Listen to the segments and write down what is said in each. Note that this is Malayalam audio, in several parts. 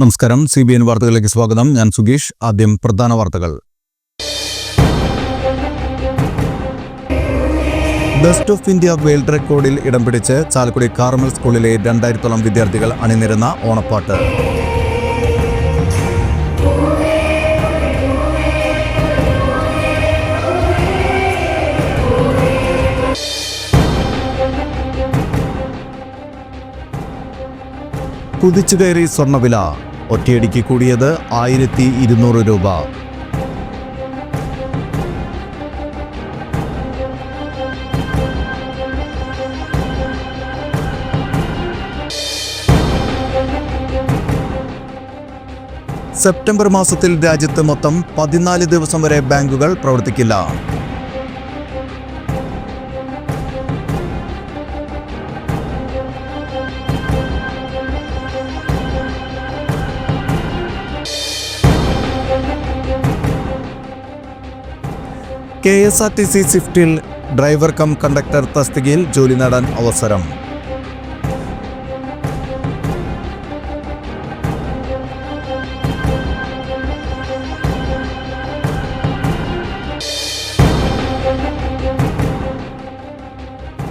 നമസ്കാരം. സി ബി എൻ വാർത്തകളിലേക്ക് സ്വാഗതം. ഞാൻ സുഗീഷ്. ആദ്യം പ്രധാന വാർത്തകൾ. ബെസ്റ്റ് ഓഫ് ഇന്ത്യ വേൾഡ് റെക്കോർഡിൽ ഇടം പിടിച്ച് ചാലക്കുടി കാർമൽ സ്കൂളിലെ രണ്ടായിരത്തോളം വിദ്യാർത്ഥികൾ അണിനിരുന്ന ഓണപ്പാട്ട്. കുതിച്ചുകയറി സ്വർണവില. ഒറ്റയടിക്ക് കൂടിയത് ആയിരത്തി ഇരുന്നൂറ് രൂപ. സെപ്റ്റംബർ മാസത്തിൽ രാജ്യത്ത് മൊത്തം പതിനാല് ദിവസം വരെ ബാങ്കുകൾ പ്രവർത്തിക്കില്ല. K S R T C സ്വിഫ്റ്റിൽ driver cum conductor തസ്തികയിൽ ജോലി നേടാൻ അവസരം.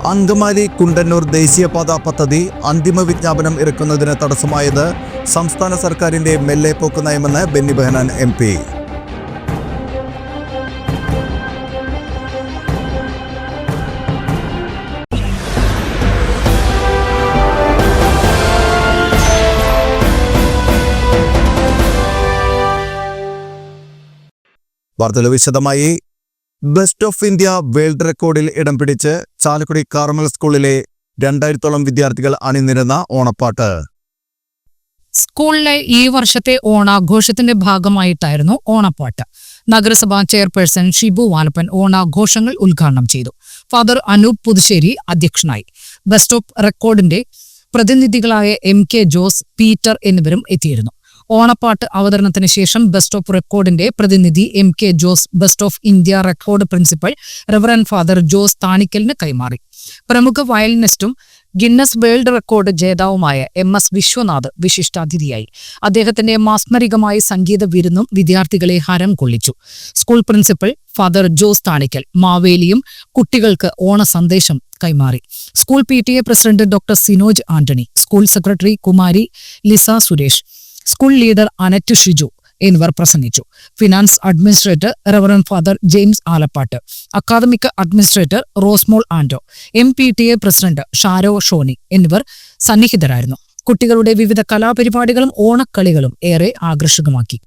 അങ്കമാലി കുണ്ടന്നൂർ ദേശീയപാത പദ്ധതി അന്തിമ വിജ്ഞാപനം ഇറക്കുന്നതിന് തടസ്സമായത് സംസ്ഥാന സർക്കാരിന്റെ മെല്ലെ പോക്ക് നയമെന്ന് ബെന്നി ബെഹനാൻ എം വാർത്തകൾ വിശദമായി. ബെസ്റ്റ് ഓഫ് ഇന്ത്യ വേൾഡ് റെക്കോർഡിൽ ഇടം പിടിച്ച് ചാലക്കുടി കാർമൽ സ്കൂളിലെ രണ്ടായിരത്തോളം വിദ്യാർത്ഥികൾ അണിനിരുന്ന ഓണപ്പാട്ട്. സ്കൂളിലെ ഈ വർഷത്തെ ഓണാഘോഷത്തിന്റെ ഭാഗമായിട്ടായിരുന്നു ഓണപ്പാട്ട്. നഗരസഭാ ചെയർപേഴ്സൺ ഷിബു വാലപ്പൻ ഓണാഘോഷങ്ങൾ ഉദ്ഘാടനം ചെയ്തു. ഫാദർ അനൂപ് പുതുശ്ശേരി അധ്യക്ഷനായി. ബെസ്റ്റ് ഓഫ് റെക്കോർഡിന്റെ പ്രതിനിധികളായ എം കെ ജോസ് പീറ്റർ എന്നിവരും എത്തിയിരുന്നു. ഓണപ്പാട്ട് അവതരണത്തിന് ശേഷം ബെസ്റ്റ് ഓഫ് റെക്കോർഡിന്റെ പ്രതിനിധി M K Jose best of India record principal reverend father Jose താണിക്കലിന് കൈമാറി. പ്രമുഖ വയലിനിസ്റ്റും ഗിന്നസ് വേൾഡ് റെക്കോർഡ് ജേതാവുമായ എം എസ് വിശ്വനാഥ് വിശിഷ്ടാതിഥിയായി. അദ്ദേഹത്തിന്റെ മാസ്മരികമായ സംഗീത വിരുന്നും വിദ്യാർത്ഥികളെ ഹരം കൊള്ളിച്ചു. School principal father Jose Thanikkal മാവേലിയും കുട്ടികൾക്ക് ഓണ സന്ദേശം കൈമാറി. School P president doctor Sinoj Antony school secretary Kumari Lisa Suresh school leader Annette Shiju എന്നിവർ പ്രസംഗിച്ചു. Finance administrator reverend father James Alappatt. Academic administrator Rosemol Ando M P T A president Sharo Shoni എന്നിവർ സന്നിഹിതരായിരുന്നു. കുട്ടികളുടെ വിവിധ കലാപരിപാടികളും ഓണക്കളികളും ഏറെ ആകർഷകമാക്കി.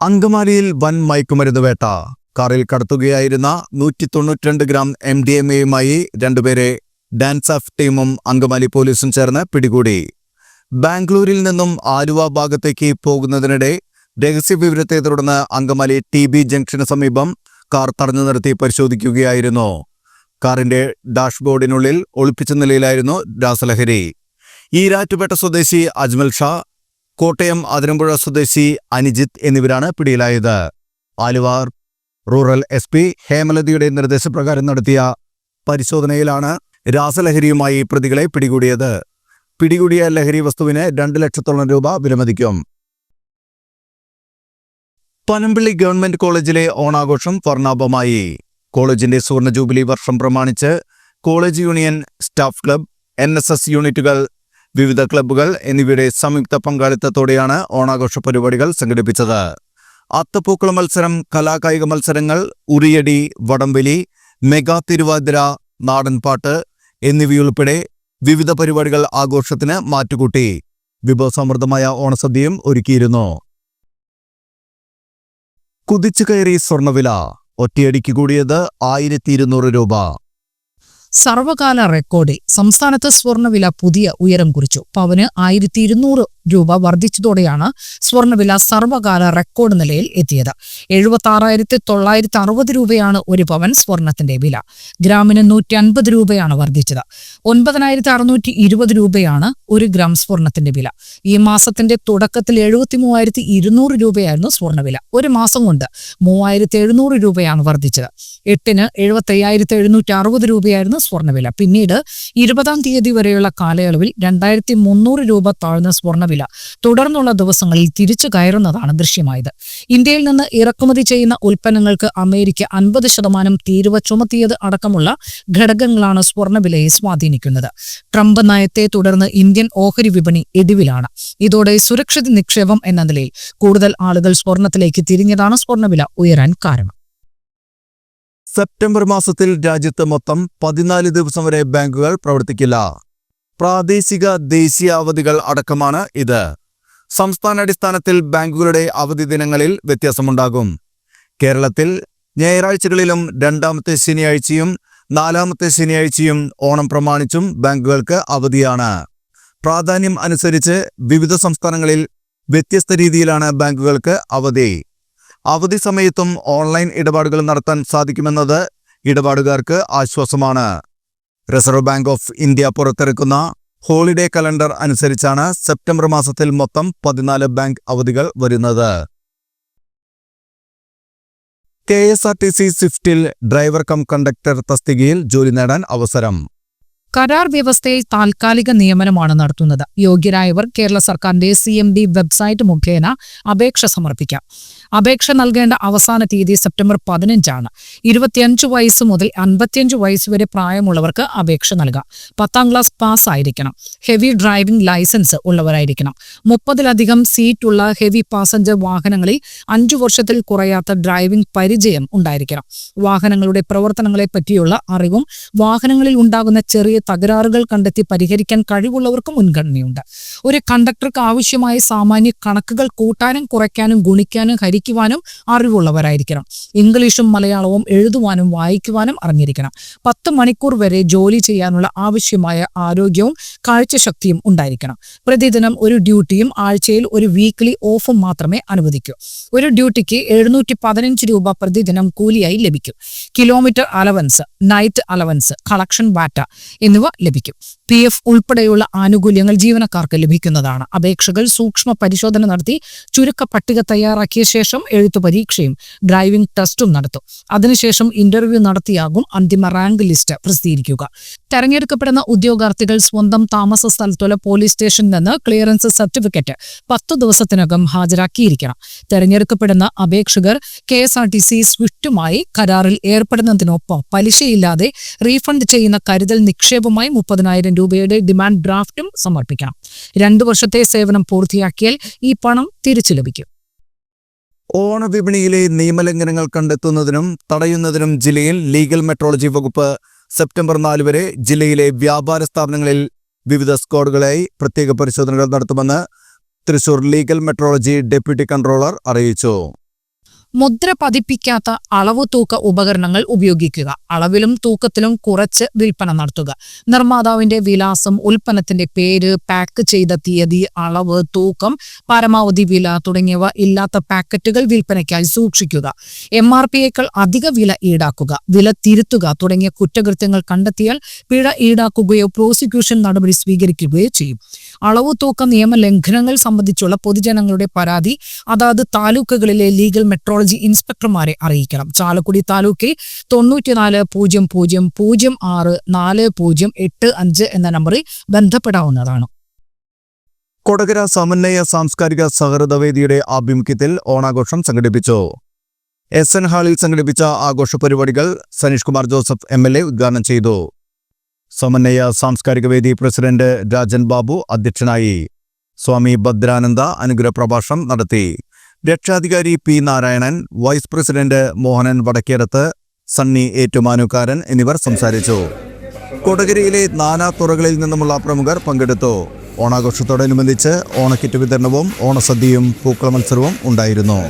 അങ്കമാലിയിൽ വൻ മയക്കുമരുന്ന് വേട്ട. കാറിൽ കടത്തുകയായിരുന്ന നൂറ്റി തൊണ്ണൂറ്റിരണ്ട് ഗ്രാം എം ഡി എം എയുമായി രണ്ടുപേരെ ഡാൻസ് ഓഫ് ടീമും അങ്കമാലി പോലീസും ചേർന്ന് പിടികൂടി. ബാംഗ്ലൂരിൽ നിന്നും ആലുവ ഭാഗത്തേക്ക് പോകുന്നതിനിടെ രഹസ്യവിവരത്തെ തുടർന്ന് അങ്കമാലി ടി ബി ജംഗ്ഷന് സമീപം കാർ തടഞ്ഞു നിർത്തി പരിശോധിക്കുകയായിരുന്നു. കാറിന്റെ ഡാഷ്ബോർഡിനുള്ളിൽ ഒളിപ്പിച്ച നിലയിലായിരുന്നു രാസലഹരി. ഈരാറ്റുപേട്ട സ്വദേശി അജ്മൽ ഷാ കോട്ടയം അതിരമ്പുഴ സ്വദേശി അനിജിത്ത് എന്നിവരാണ് പിടിയിലായത്. ആലുവ റൂറൽ എസ് പി ഹേമലതയുടെ നിർദ്ദേശപ്രകാരം നടത്തിയ പരിശോധനയിലാണ് രാസലഹരിയുമായി പ്രതികളെ പിടികൂടിയത്. പിടികൂടിയ ലഹരി വസ്തുവിന് രണ്ട് ലക്ഷത്തോളം രൂപ വിലമതിക്കും. പനമ്പിള്ളി ഗവൺമെന്റ് കോളേജിലെ ഓണാഘോഷം വർണാഭമായി. കോളേജിന്റെ സുവർണ ജൂബിലി വർഷം പ്രമാണിച്ച് college union staff club N യൂണിറ്റുകൾ വിവിധ ക്ലബ്ബുകൾ എന്നിവയുടെ സംയുക്ത പങ്കാളിത്തത്തോടെയാണ് ഓണാഘോഷ പരിപാടികൾ സംഘടിപ്പിച്ചത്. അത്തപ്പൂക്കള മത്സരം കലാകായിക മത്സരങ്ങൾ ഉറിയടി വടംവലി മെഗാ തിരുവാതിര നാടൻപാട്ട് എന്നിവയുൾപ്പെടെ വിവിധ പരിപാടികൾ ആഘോഷത്തിന് മാറ്റുകൂട്ടി. വിഭവസമൃദ്ധമായ ഓണസദ്യയും ഒരുക്കിയിരുന്നു. കുതിച്ചു കയറി സ്വർണവില ഒറ്റയടിക്ക് കൂടിയത് ആയിരത്തി ഇരുന്നൂറ് രൂപ. സർവകാല റെക്കോർഡിൽ സംസ്ഥാനത്ത് സ്വർണവില പുതിയ ഉയരം കുറിച്ചു. പവന് ആയിരത്തി രൂപ വർദ്ധിച്ചതോടെയാണ് സ്വർണവില സർവകാല റെക്കോർഡ് നിലയിൽ എത്തിയത്. എഴുപത്തി ആറായിരത്തി തൊള്ളായിരത്തി അറുപത് രൂപയാണ് ഒരു പവൻ സ്വർണത്തിന്റെ വില. ഗ്രാമിന് നൂറ്റി അൻപത് രൂപയാണ് വർദ്ധിച്ചത്. ഒൻപതിനായിരത്തി അറുന്നൂറ്റി ഇരുപത് രൂപയാണ് ഒരു ഗ്രാം സ്വർണത്തിന്റെ വില. ഈ മാസത്തിന്റെ തുടക്കത്തിൽ എഴുപത്തി മൂവായിരത്തി ഇരുന്നൂറ് രൂപയായിരുന്നു സ്വർണവില ഒരു മാസം കൊണ്ട് മൂവായിരത്തി എഴുന്നൂറ് രൂപയാണ് വർദ്ധിച്ചത്. എട്ടിന് എഴുപത്തി അയ്യായിരത്തി എഴുന്നൂറ്റി അറുപത് രൂപയായിരുന്നു സ്വർണവില പിന്നീട് ഇരുപതാം തീയതി വരെയുള്ള കാലയളവിൽ രണ്ടായിരത്തി മുന്നൂറ് രൂപ താഴ്ന്ന സ്വർണവില തുടർന്നുള്ള ദിവസങ്ങളിൽ തിരിച്ചു കയറുന്നതാണ് ദൃശ്യമായത്. ഇന്ത്യയിൽ നിന്ന് ഇറക്കുമതി ചെയ്യുന്ന ഉൽപ്പന്നങ്ങൾക്ക് അമേരിക്ക അൻപത് ശതമാനം തീരുവ ചുമത്തിയത് അടക്കമുള്ള ഘടകങ്ങളാണ് സ്വർണവിലയെ സ്വാധീനിക്കുന്നത്. ട്രംപ് നയത്തെ തുടർന്ന് ഇന്ത്യൻ ഓഹരി വിപണി ഇടിവിലാണ്. ഇതോടെ സുരക്ഷിത നിക്ഷേപം എന്ന നിലയിൽ കൂടുതൽ ആളുകൾ സ്വർണത്തിലേക്ക് തിരിഞ്ഞതാണ് സ്വർണവില ഉയരാൻ കാരണം. സെപ്റ്റംബർ മാസത്തിൽ രാജ്യത്ത് മൊത്തം പതിനാല് ദിവസം വരെ ബാങ്കുകൾ പ്രവർത്തിക്കില്ല. പ്രാദേശിക ദേശീയ അവധികൾ അടക്കമാണ് ഇത്. സംസ്ഥാനാടിസ്ഥാനത്തിൽ ബാങ്കുകളുടെ അവധി ദിനങ്ങളിൽ വ്യത്യാസമുണ്ടാകും. കേരളത്തിൽ ഞായറാഴ്ചകളിലും രണ്ടാമത്തെ ശനിയാഴ്ചയും നാലാമത്തെ ശനിയാഴ്ചയും ഓണം പ്രമാണിച്ചും ബാങ്കുകൾക്ക് അവധിയാണ്. പ്രാധാന്യം അനുസരിച്ച് വിവിധ സംസ്ഥാനങ്ങളിൽ വ്യത്യസ്ത രീതിയിലാണ് ബാങ്കുകൾക്ക് അവധി. അവധി സമയത്തും ഓൺലൈൻ ഇടപാടുകൾ നടത്താൻ സാധിക്കുമെന്നത് ഇടപാടുകാർക്ക് ആശ്വാസമാണ്. റിസർവ് ബാങ്ക് ഓഫ് ഇന്ത്യ പുറത്തിറക്കുന്ന ഹോളിഡേ കലണ്ടർ അനുസരിച്ചാണ് സെപ്റ്റംബർ മാസത്തിൽ മൊത്തം പതിനാല് ബാങ്ക് അവധികൾ വരുന്നത്. K S R T C സ്വിഫ്റ്റിൽ driver cum conductor തസ്തികയിൽ ജോലി നേടാൻ അവസരം. കരാർ വ്യവസ്ഥയിൽ താൽക്കാലിക നിയമനമാണ് നടത്തുന്നത്. യോഗ്യരായവർ കേരള സർക്കാരിന്റെ സി എം ഡി വെബ്സൈറ്റ് മുഖേന അപേക്ഷ സമർപ്പിക്കാം. അപേക്ഷ നൽകേണ്ട അവസാന തീയതി സെപ്റ്റംബർ പതിനഞ്ചാണ്. ഇരുപത്തിയഞ്ച് വയസ്സ് മുതൽ അൻപത്തിയഞ്ച് വയസ്സ് വരെ പ്രായമുള്ളവർക്ക് അപേക്ഷ നൽകാം. പത്താം ക്ലാസ് പാസ് ആയിരിക്കണം ഹെവി ഡ്രൈവിംഗ് ലൈസൻസ് ഉള്ളവരായിരിക്കണം. മുപ്പതിലധികം സീറ്റുള്ള ഹെവി പാസഞ്ചർ വാഹനങ്ങളിൽ അഞ്ചു വർഷത്തിൽ കുറയാത്ത ഡ്രൈവിംഗ് പരിചയം ഉണ്ടായിരിക്കണം. വാഹനങ്ങളുടെ പ്രവർത്തനങ്ങളെ പറ്റിയുള്ള അറിവും വാഹനങ്ങളിൽ ഉണ്ടാകുന്ന ചെറിയ തകരാറുകൾ കണ്ടെത്തി പരിഹരിക്കാൻ കഴിവുള്ളവർക്ക് മുൻഗണനയുണ്ട്. ഒരു കണ്ടക്ടർക്ക് ആവശ്യമായ സാമാന്യ കണക്കുകൾ കൂട്ടാനും കുറയ്ക്കാനും ഗുണിക്കാനും ഹരിക്കുവാനും അറിവുള്ളവരായിരിക്കണം. ഇംഗ്ലീഷും മലയാളവും എഴുതുവാനും വായിക്കുവാനും അറിഞ്ഞിരിക്കണം. പത്ത് മണിക്കൂർ വരെ ജോലി ചെയ്യാനുള്ള ആവശ്യമായ ആരോഗ്യവും കാഴ്ചശക്തിയും ഉണ്ടായിരിക്കണം. പ്രതിദിനം ഒരു ഡ്യൂട്ടിയും ആഴ്ചയിൽ ഒരു വീക്ക്ലി ഓഫും മാത്രമേ അനുവദിക്കൂ. ഒരു ഡ്യൂട്ടിക്ക് എഴുന്നൂറ്റി പതിനഞ്ച് രൂപ പ്രതിദിനം കൂലിയായി ലഭിക്കും. Kilometre allowance night allowance collection batta എന്നിവ ലഭിക്കും. പി എഫ് ഉൾപ്പെടെയുള്ള ആനുകൂല്യങ്ങൾ ജീവനക്കാർക്ക് ലഭിക്കുന്നതാണ്. അപേക്ഷകൾ സൂക്ഷ്മ പരിശോധന നടത്തി ചുരുക്ക പട്ടിക തയ്യാറാക്കിയ ശേഷം എഴുത്തു പരീക്ഷയും ഡ്രൈവിംഗ് ടെസ്റ്റും നടത്തും. അതിനുശേഷം ഇന്റർവ്യൂ നടത്തിയാകും അന്തിമ റാങ്ക് ലിസ്റ്റ് പ്രസിദ്ധീകരിക്കുക. തെരഞ്ഞെടുക്കപ്പെടുന്ന ഉദ്യോഗാർത്ഥികൾ സ്വന്തം താമസ സ്ഥലത്തുള്ള പോലീസ് സ്റ്റേഷനിൽ നിന്ന് ക്ലിയറൻസ് സർട്ടിഫിക്കറ്റ് പത്തു ദിവസത്തിനകം ഹാജരാക്കിയിരിക്കണം. തെരഞ്ഞെടുക്കപ്പെടുന്ന അപേക്ഷകർ K S R T C സ്വിഫ്റ്റുമായി കരാറിൽ ഏർപ്പെടുന്നതിനൊപ്പം പലിശയില്ലാതെ റീഫണ്ട് ചെയ്യുന്ന കരുതൽ നിക്ഷേപമായി മുപ്പതിനായിരം രൂപയുടെ ഡിമാൻഡ് ഡ്രാഫ്റ്റും സമർപ്പിക്കണം രണ്ടു വർഷത്തെ സേവനം പൂർത്തിയാക്കിയാൽ ഈ പണം തിരിച്ചു ലഭിക്കും. ഓണവിപണിയിലെ നിയമലംഘനങ്ങൾ കണ്ടെത്തുന്നതിനും തടയുന്നതിനും ജില്ലയിൽ ലീഗൽ മെട്രോളജി വകുപ്പ് സെപ്റ്റംബർ നാല് വരെ ജില്ലയിലെ വ്യാപാര സ്ഥാപനങ്ങളിൽ വിവിധ സ്ക്വാഡുകളായി പ്രത്യേക പരിശോധനകൾ നടത്തുമെന്ന് Thrissur legal metrology deputy controller അറിയിച്ചു. മുദ്ര പതിപ്പിക്കാത്ത അളവ് തൂക്ക ഉപകരണങ്ങൾ ഉപയോഗിക്കുക. അളവിലും തൂക്കത്തിലും കുറച്ച് വിൽപ്പന നടത്തുക. നിർമ്മാതാവിന്റെ വിലാസം ഉൽപ്പന്നത്തിന്റെ പേര് പാക്ക് ചെയ്ത തീയതി അളവ് തൂക്കം പരമാവധി വില തുടങ്ങിയവ ഇല്ലാത്ത പാക്കറ്റുകൾ വിൽപ്പനയ്ക്കായി സൂക്ഷിക്കുക. എം ആർ പിയേക്കാൾ അധിക വില ഈടാക്കുക. വില തിരുത്തുക തുടങ്ങിയ കുറ്റകൃത്യങ്ങൾ കണ്ടെത്തിയാൽ പിഴ ഈടാക്കുകയോ പ്രോസിക്യൂഷൻ നടപടി സ്വീകരിക്കുകയോ ചെയ്യും. അളവ് തൂക്ക നിയമ ലംഘനങ്ങൾ സംബന്ധിച്ചുള്ള പൊതുജനങ്ങളുടെ പരാതി അതാത് താലൂക്കുകളിലെ ലീഗൽ മെട്രോളജി ഇൻസ്പെക്ടർമാരെ അറിയിക്കണം. ചാലക്കുടി താലൂക്കിൽ തൊണ്ണൂറ്റിനാല് പൂജ്യം പൂജ്യം പൂജ്യം ആറ് നാല് പൂജ്യം എട്ട് അഞ്ച് എന്ന നമ്പറിൽ ബന്ധപ്പെടാവുന്നതാണ്. കൊടകര സമന്വയ സാംസ്കാരിക സഹൃദവേദിയുടെ ആഭിമുഖ്യത്തിൽ ഓണാഘോഷം സംഘടിപ്പിച്ചു. എസ് എൻ ഹാളിൽ സംഘടിപ്പിച്ച ആഘോഷ പരിപാടികൾ Saneesh Kumar Joseph M L A ഉദ്ഘാടനം ചെയ്തു. സമന്വയ സാംസ്കാരിക വേദി പ്രസിഡന്റ് രാജൻ ബാബു അധ്യക്ഷനായി സ്വാമി ഭദ്രാനന്ദ അനുഗ്രഹ പ്രഭാഷണം നടത്തി. രക്ഷാധികാരി P Narayanan vice president Mohanan Vadakkerath Sunny Ettumanukaran എന്നിവർ സംസാരിച്ചു. കൊടകരയിലെ നാനാ തുറകളിൽ നിന്നുമുള്ള പ്രമുഖർ പങ്കെടുത്തു. ഓണാഘോഷത്തോടനുബന്ധിച്ച് ഓണക്കിറ്റ് വിതരണവും ഓണസദ്യയും പൂക്കള മത്സരവും ഉണ്ടായിരുന്നു.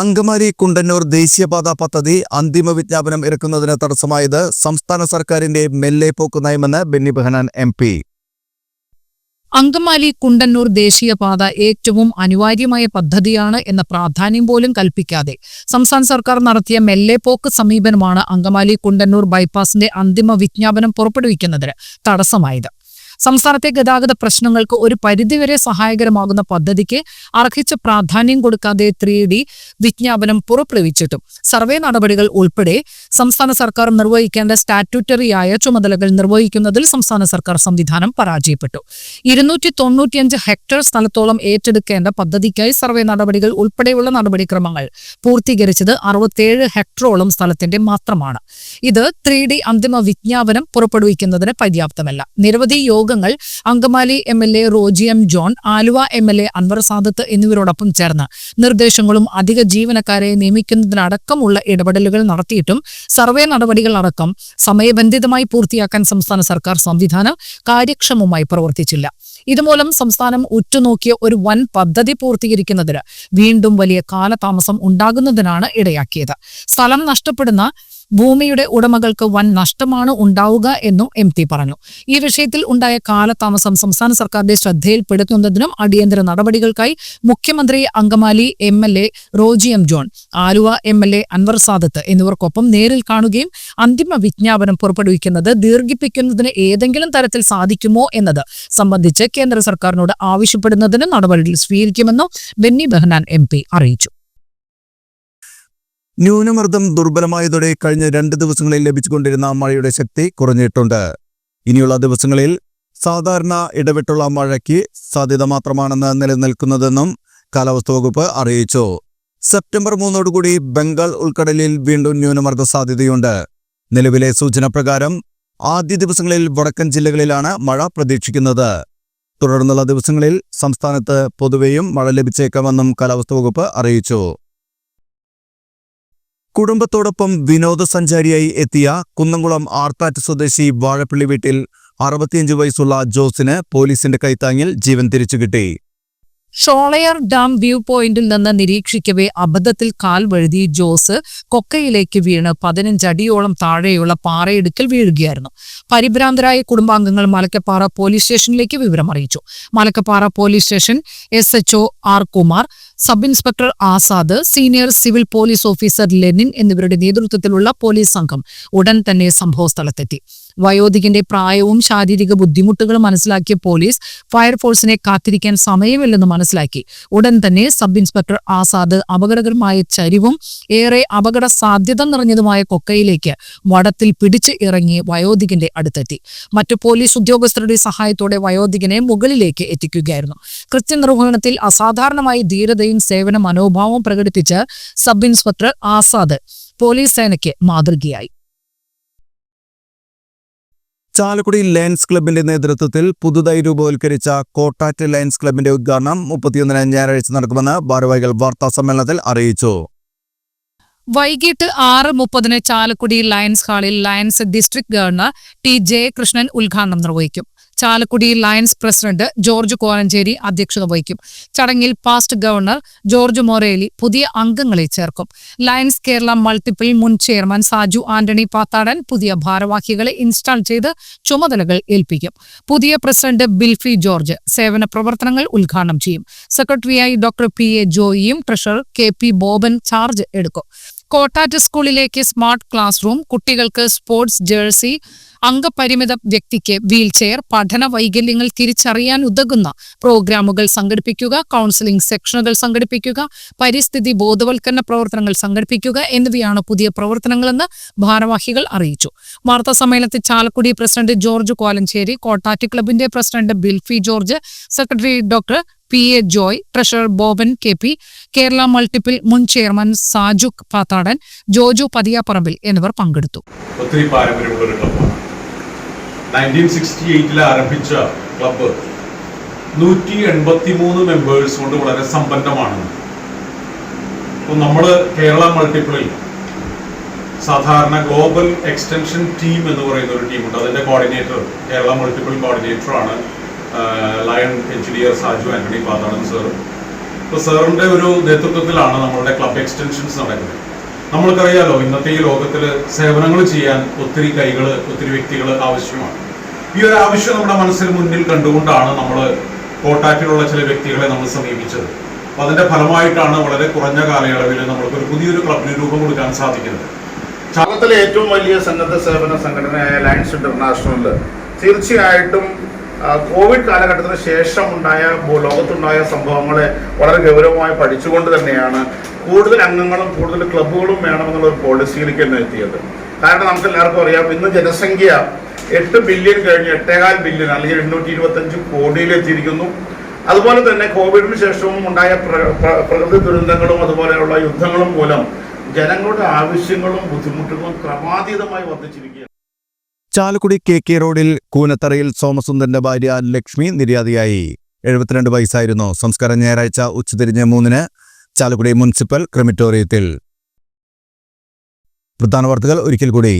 അങ്കമാലി കുണ്ടന്നൂർ ദേശീയപാത പദ്ധതി അന്തിമ വിജ്ഞാപനം ഇറക്കുന്നതിന് തടസ്സമായത് സംസ്ഥാന സർക്കാരിന്റെ മെല്ലെ നയമെന്ന് ബെന്നി ബെഹനാൻ എം പി. അങ്കമാലി കുണ്ടന്നൂർ ദേശീയപാത ഏറ്റവും അനിവാര്യമായ പദ്ധതിയാണ് എന്ന പ്രാധാന്യം പോലും കൽപ്പിക്കാതെ സംസ്ഥാന സർക്കാർ നടത്തിയ മെല്ലെ പോക്ക് സമീപനമാണ് അങ്കമാലി കുണ്ടന്നൂർ ബൈപ്പാസിന്റെ അന്തിമ വിജ്ഞാപനം പുറപ്പെടുവിക്കുന്നതിന് തടസ്സമായത്. സംസ്ഥാനത്തെ ഗതാഗത പ്രശ്നങ്ങൾക്ക് ഒരു പരിധിവരെ സഹായകരമാകുന്ന പദ്ധതിക്ക് അർഹിച്ച പ്രാധാന്യം കൊടുക്കാതെ ത്രീ ഡി വിജ്ഞാപനം പുറപ്പെടുവിച്ചിട്ടും. സർവേ നടപടികൾ ഉൾപ്പെടെ സംസ്ഥാന സർക്കാർ നിർവഹിക്കേണ്ട സ്റ്റാറ്റ്യൂട്ടറിയായ ചുമതലകൾ നിർവഹിക്കുന്നതിൽ സംസ്ഥാന സർക്കാർ സംവിധാനം പരാജയപ്പെട്ടു. ഇരുന്നൂറ്റി തൊണ്ണൂറ്റിയഞ്ച് ഹെക്ടർ സ്ഥലത്തോളം ഏറ്റെടുക്കേണ്ട പദ്ധതിക്കായി സർവേ നടപടികൾ ഉൾപ്പെടെയുള്ള നടപടിക്രമങ്ങൾ പൂർത്തീകരിച്ചത് അറുപത്തേഴ് ഹെക്ടറോളം സ്ഥലത്തിന്റെ മാത്രമാണ്. ഇത് ത്രീ ഡി അന്തിമ വിജ്ഞാപനം പുറപ്പെടുവിക്കുന്നതിന് പര്യാപ്തമല്ല. നിരവധി യോഗങ്ങൾ Angamaly M L A Roji M John Aluva M L A Anwar Sadath എന്നിവരോടൊപ്പം ചേർന്ന് നിർദ്ദേശങ്ങളും അധിക ജീവനക്കാരെ നിയമിക്കുന്നതിനടക്കമുള്ള ഇടപെടലുകൾ നടത്തിയിട്ടും സർവേ നടപടികൾ അടക്കം സമയബന്ധിതമായി പൂർത്തിയാക്കാൻ സംസ്ഥാന സർക്കാർ സംവിധാനം കാര്യക്ഷമമായി പ്രവർത്തിച്ചില്ല. ഇതുമൂലം സംസ്ഥാനം ഉറ്റുനോക്കിയ ഒരു വൻ പദ്ധതി പൂർത്തീകരിക്കുന്നതിന് വീണ്ടും വലിയ കാലതാമസം ഉണ്ടാകുന്നതിനാണ് ഇടയാക്കിയത്. സ്ഥലം നഷ്ടപ്പെടുന്ന ഭൂമിയുടെ ഉടമകൾക്ക് വൻ നഷ്ടമാണ് ഉണ്ടാവുക എന്നും എം ടി പറഞ്ഞു. ഈ വിഷയത്തിൽ ഉണ്ടായ കാലതാമസം സംസ്ഥാന സർക്കാരിന്റെ ശ്രദ്ധയിൽപ്പെടുത്തുന്നതിനും അടിയന്തര നടപടികൾക്കായി മുഖ്യമന്ത്രി Angamaly M L A Roji M John Aluva M L A Anwar Sadath എന്നിവർക്കൊപ്പം നേരിൽ കാണുകയും അന്തിമ വിജ്ഞാപനം പുറപ്പെടുവിക്കുന്നത് ദീർഘിപ്പിക്കുന്നതിന് ഏതെങ്കിലും തരത്തിൽ സാധിക്കുമോ എന്നത് സംബന്ധിച്ച് കേന്ദ്ര സർക്കാരിനോട് ആവശ്യപ്പെടുന്നതിന് നടപടികൾ സ്വീകരിക്കുമെന്നും ബെന്നി ബെഹനാൻ എം അറിയിച്ചു. ന്യൂനമർദ്ദം ദുർബലമായതോടെ കഴിഞ്ഞ രണ്ട് ദിവസങ്ങളിൽ ലഭിച്ചുകൊണ്ടിരുന്ന മഴയുടെ ശക്തി കുറഞ്ഞിട്ടുണ്ട്. ഇനിയുള്ള ദിവസങ്ങളിൽ സാധാരണ ഇടവിട്ടുള്ള മഴയ്ക്ക് സാധ്യത മാത്രമാണെന്ന് നിലനിൽക്കുന്നതെന്നും കാലാവസ്ഥാ വകുപ്പ് അറിയിച്ചു. സെപ്റ്റംബർ മൂന്നോടുകൂടി ബംഗാൾ ഉൾക്കടലിൽ വീണ്ടും ന്യൂനമർദ്ദ സാധ്യതയുണ്ട്. നിലവിലെ സൂചന പ്രകാരം ആദ്യ ദിവസങ്ങളിൽ വടക്കൻ ജില്ലകളിലാണ് മഴ പ്രതീക്ഷിക്കുന്നത്. തുടർന്നുള്ള ദിവസങ്ങളിൽ സംസ്ഥാനത്ത് പൊതുവെയും മഴ ലഭിച്ചേക്കാമെന്നും കാലാവസ്ഥ വകുപ്പ് അറിയിച്ചു. കുടുംബത്തോടൊപ്പം വിനോദസഞ്ചാരിയായി എത്തിയ കുന്നംകുളം ആർത്താറ്റ് സ്വദേശി വാഴപ്പള്ളി വീട്ടിൽ അറുപത്തിയഞ്ച് വയസ്സുള്ള ജോസിന് പോലീസിന്റെ കൈത്താങ്ങിൽ ജീവൻ തിരിച്ചുകിട്ടി. ഷോളയർ ഡാം വ്യൂ പോയിന്റിൽ നിന്ന് നിരീക്ഷിക്കവേ അബദ്ധത്തിൽ കാൽ വഴുതി ജോസ് കൊക്കയിലേക്ക് വീണ് പതിനഞ്ചടിയോളം താഴെയുള്ള പാറയിടുക്കിൽ വീഴുകയായിരുന്നു. പരിഭ്രാന്തരായ കുടുംബാംഗങ്ങൾ മലക്കപ്പാറ പോലീസ് സ്റ്റേഷനിലേക്ക് വിവരം അറിയിച്ചു. Malakkappara police station S H O R Kumar sub inspector Azad senior civil police officer Lenin എന്നിവരുടെ നേതൃത്വത്തിലുള്ള പോലീസ് സംഘം ഉടൻ തന്നെ സംഭവസ്ഥലത്തെത്തി. വയോധികന്റെ പ്രായവും ശാരീരിക ബുദ്ധിമുട്ടുകളും മനസ്സിലാക്കിയ പോലീസ് ഫയർഫോഴ്സിനെ കാത്തിരിക്കാൻ സമയമില്ലെന്ന് മനസ്സിലാക്കി. ഉടൻ തന്നെ സബ് ഇൻസ്പെക്ടർ ആസാദ് അപകടകരമായ ചരിവും ഏറെ അപകട സാധ്യത നിറഞ്ഞതുമായ കൊക്കയിലേക്ക് വടത്തിൽ പിടിച്ച് ഇറങ്ങി വയോധികന്റെ അടുത്തെത്തി. മറ്റു പോലീസ് ഉദ്യോഗസ്ഥരുടെ സഹായത്തോടെ വയോധികനെ മുകളിലേക്ക് എത്തിക്കുകയായിരുന്നു. കൃത്യനിർവഹണത്തിൽ അസാധാരണമായി ധീരതയും സേവന മനോഭാവവും പ്രകടിപ്പിച്ച് സബ് ഇൻസ്പെക്ടർ ആസാദ് പോലീസ് സേനയ്ക്ക് മാതൃകയായി. ചാലക്കുടി ലയൻസ് ക്ലബിന്റെ നേതൃത്വത്തിൽ പുതുതായി രൂപവൽക്കരിച്ച കോട്ടാറ്റ് ലയൻസ് ക്ലബിന്റെ ഉദ്ഘാടനം മുപ്പത്തിയൊന്നിന് ഞായറാഴ്ച നടക്കുമെന്ന് ഭാരവാഹികൾ വാർത്താ സമ്മേളനത്തിൽ അറിയിച്ചു. വൈകിട്ട് ആറ് മുപ്പതിന് ചാലക്കുടി ലയൻസ് ഹാളിൽ Lions district governor T Jayakrishnan ഉദ്ഘാടനം നിർവഹിക്കും. ചാലക്കുടി ലയൺസ് പ്രസിഡന്റ് ജോർജ് കോലഞ്ചേരി അധ്യക്ഷത വഹിക്കും. ചടങ്ങിൽ പാസ്റ്റ് ഗവർണർ ജോർജ് മൊറേലി പുതിയ അംഗങ്ങളെ ചേർക്കും. ലയൺസ് കേരള മൾട്ടിപ്പിൾ മുൻ ചെയർമാൻ സാജു ആന്റണി പാത്താടൻ പുതിയ ഭാരവാഹികളെ ഇൻസ്റ്റാൾ ചെയ്ത് ചുമതലകൾ ഏൽപ്പിക്കും. പുതിയ പ്രസിഡന്റ് ബിൽഫി ജോർജ് സേവന പ്രവർത്തനങ്ങൾ ഉദ്ഘാടനം ചെയ്യും. സെക്രട്ടറിയായി doctor P A ജോയിയും treasurer K P Boban charge എടുക്കും. കോട്ടാറ്റ് സ്കൂളിലേക്ക് സ്മാർട്ട് ക്ലാസ് റൂം കുട്ടികൾക്ക് സ്പോർട്സ് ജേഴ്സി അംഗപരിമിത വ്യക്തിക്ക് വീൽചെയർ പഠന വൈകല്യങ്ങൾ തിരിച്ചറിയാൻ ഉതകുന്ന പ്രോഗ്രാമുകൾ സംഘടിപ്പിക്കുക കൗൺസിലിംഗ് സെക്ഷനുകൾ സംഘടിപ്പിക്കുക പരിസ്ഥിതി ബോധവൽക്കരണ പ്രവർത്തനങ്ങൾ സംഘടിപ്പിക്കുക എന്നിവയാണ് പുതിയ പ്രവർത്തനങ്ങളെന്ന് ഭാരവാഹികൾ അറിയിച്ചു. വാർത്താ സമ്മേളനത്തിൽ ചാലക്കുടി പ്രസിഡന്റ് ജോർജ് കോലഞ്ചേരി കോട്ടാറ്റ് ക്ലബിന്റെ president Bilfi George secretary doctor P A Joy treasurer Boban K P Kerala multiple മുൻ ചെയർമാൻ സാജു പാത്താടൻ ജോജു പതിയാപ്പറമ്പിൽ എന്നിവർ പങ്കെടുത്തു. ഒത്തിരി പാരമ്പര്യമുള്ള ഒരു ക്ലബ്ബാണ് നയന്റീൻ സിക്സ്റ്റി എയ്റ്റിൽ ആരംഭിച്ച ക്ലബ്ബ് നൂറ്റി എൺപത്തി മൂന്ന് മെമ്പേഴ്സ് കൊണ്ട് വളരെ സമ്പന്നമാണ്. അപ്പോൾ നമ്മൾ കേരള മൾട്ടിപ്പിളിൽ സാധാരണ ഗ്ലോബൽ എക്സ്റ്റൻഷൻ ടീം എന്ന് പറയുന്ന ഒരു ടീമുണ്ട് അതിന്റെ coordinator Kerala multiple കോർഡിനേറ്ററാണ് lion engineer Saju Antony Pathalan sir ഇപ്പോൾ സാറിന്റെ ഒരു നേതൃത്വത്തിലാണ് നമ്മളുടെ ക്ലബ് എക്സ്റ്റൻഷൻസ് നടക്കുന്നത്. നമ്മൾക്കറിയാലോ ഇന്നത്തെ ഈ ലോകത്തിൽ സേവനങ്ങൾ ചെയ്യാൻ ഒത്തിരി കൈകൾ ഒത്തിരി വ്യക്തികൾ ആവശ്യമാണ്. ഈ ഒരു ആവശ്യം നമ്മുടെ മനസ്സിൽ മുന്നിൽ കണ്ടുകൊണ്ടാണ് നമ്മൾ കോട്ടാറ്റിലുള്ള ചില വ്യക്തികളെ നമ്മൾ സമീപിച്ചത്. അപ്പോൾ അതിന്റെ ഫലമായിട്ടാണ് വളരെ കുറഞ്ഞ കാലയളവിൽ നമ്മൾക്ക് ഒരു പുതിയൊരു ക്ലബിന് രൂപം കൊടുക്കാൻ സാധിക്കുന്നത്. ചാലത്തിലെ ഏറ്റവും വലിയ സന്നദ്ധ സേവന സംഘടനയായ ലയൺസ് ഇന്റർനാഷണലിൽ തീർച്ചയായിട്ടും കോവിഡ് കാലഘട്ടത്തിന് ശേഷം ഉണ്ടായ ലോകത്തുണ്ടായ സംഭവങ്ങളെ വളരെ ഗൗരവമായി പഠിച്ചുകൊണ്ട് തന്നെയാണ് കൂടുതൽ അംഗങ്ങളും കൂടുതൽ ക്ലബ്ബുകളും വേണമെന്നുള്ള ഒരു പോളിസിയിലേക്ക് തന്നെ എത്തിയത്. കാരണം നമുക്ക് എല്ലാവർക്കും അറിയാം ഇന്ന് ജനസംഖ്യ എട്ട് ബില്യൺ കഴിഞ്ഞ് എട്ടേകാൽ ബില്യൺ അല്ലെങ്കിൽ എണ്ണൂറ്റി ഇരുപത്തഞ്ച് കോടിയിലെത്തിയിരിക്കുന്നു അതുപോലെ തന്നെ കോവിഡിന് ശേഷവും ഉണ്ടായ പ്ര- പ്ര- പ്രകൃതി ദുരന്തങ്ങളും അതുപോലെയുള്ള യുദ്ധങ്ങളും മൂലം ജനങ്ങളുടെ ആവശ്യങ്ങളും ബുദ്ധിമുട്ടുകളും ക്രമാതീതമായി വർദ്ധിച്ചിരിക്കുകയാണ്. ചാലക്കുടി കെ കെ റോഡിൽ കൂനത്തറയിൽ സോമസുന്ദരന്റെ ഭാര്യ ലക്ഷ്മി നിര്യാതയായി. എഴുപത്തിരണ്ട് വയസ്സായിരുന്നു. സംസ്കാരം ഞായറാഴ്ച ഉച്ചതിരിഞ്ഞ് മൂന്നിന് ചാലക്കുടി മുനിസിപ്പൽ ക്രിമിറ്റോറിയത്തിൽ. പ്രധാന വാർത്തകൾ ഒരിക്കൽ കൂടി.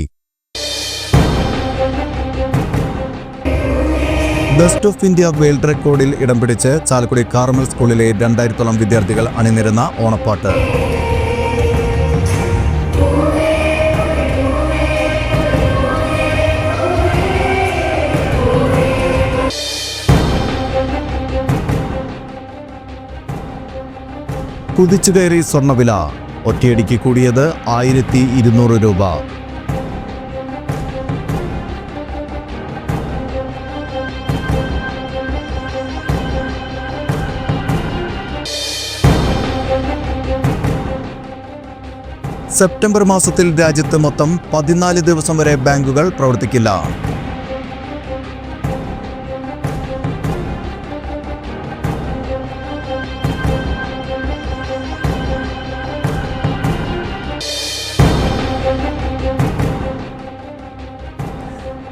ബെസ്റ്റ് ഓഫ് ഇന്ത്യ വേൾഡ് റെക്കോർഡിൽ ഇടം പിടിച്ച് ചാലക്കുടി കാർമൽ സ്കൂളിലെ രണ്ടായിരത്തോളം വിദ്യാർത്ഥികൾ അണിനിരുന്ന ഓണപ്പാട്ട്. കുതിച്ചു കയറി സ്വർണവില ഒറ്റയടിക്ക് കൂടിയത് ആയിരത്തി ഇരുന്നൂറ് രൂപ. സെപ്റ്റംബർ മാസത്തിൽ രാജ്യത്ത് മൊത്തം പതിനാല് ദിവസം വരെ ബാങ്കുകൾ പ്രവർത്തിക്കില്ല.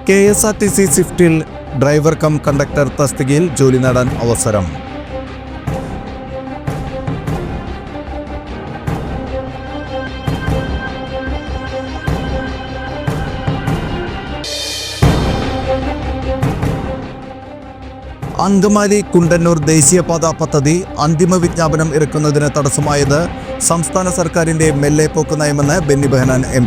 K S R T C സ്വിഫ്റ്റിൽ driver cum conductor തസ്തികയിൽ ജോലി നേടാൻ അവസരം. അങ്കമാലി കുണ്ടന്നൂർ ദേശീയപാത പദ്ധതി അന്തിമ വിജ്ഞാപനം ഇറക്കുന്നതിന് തടസ്സമായത് സംസ്ഥാന സർക്കാരിന്റെ മെല്ലെപ്പോക്ക് നയമെന്ന് ബെന്നി ബെഹനാൻ എം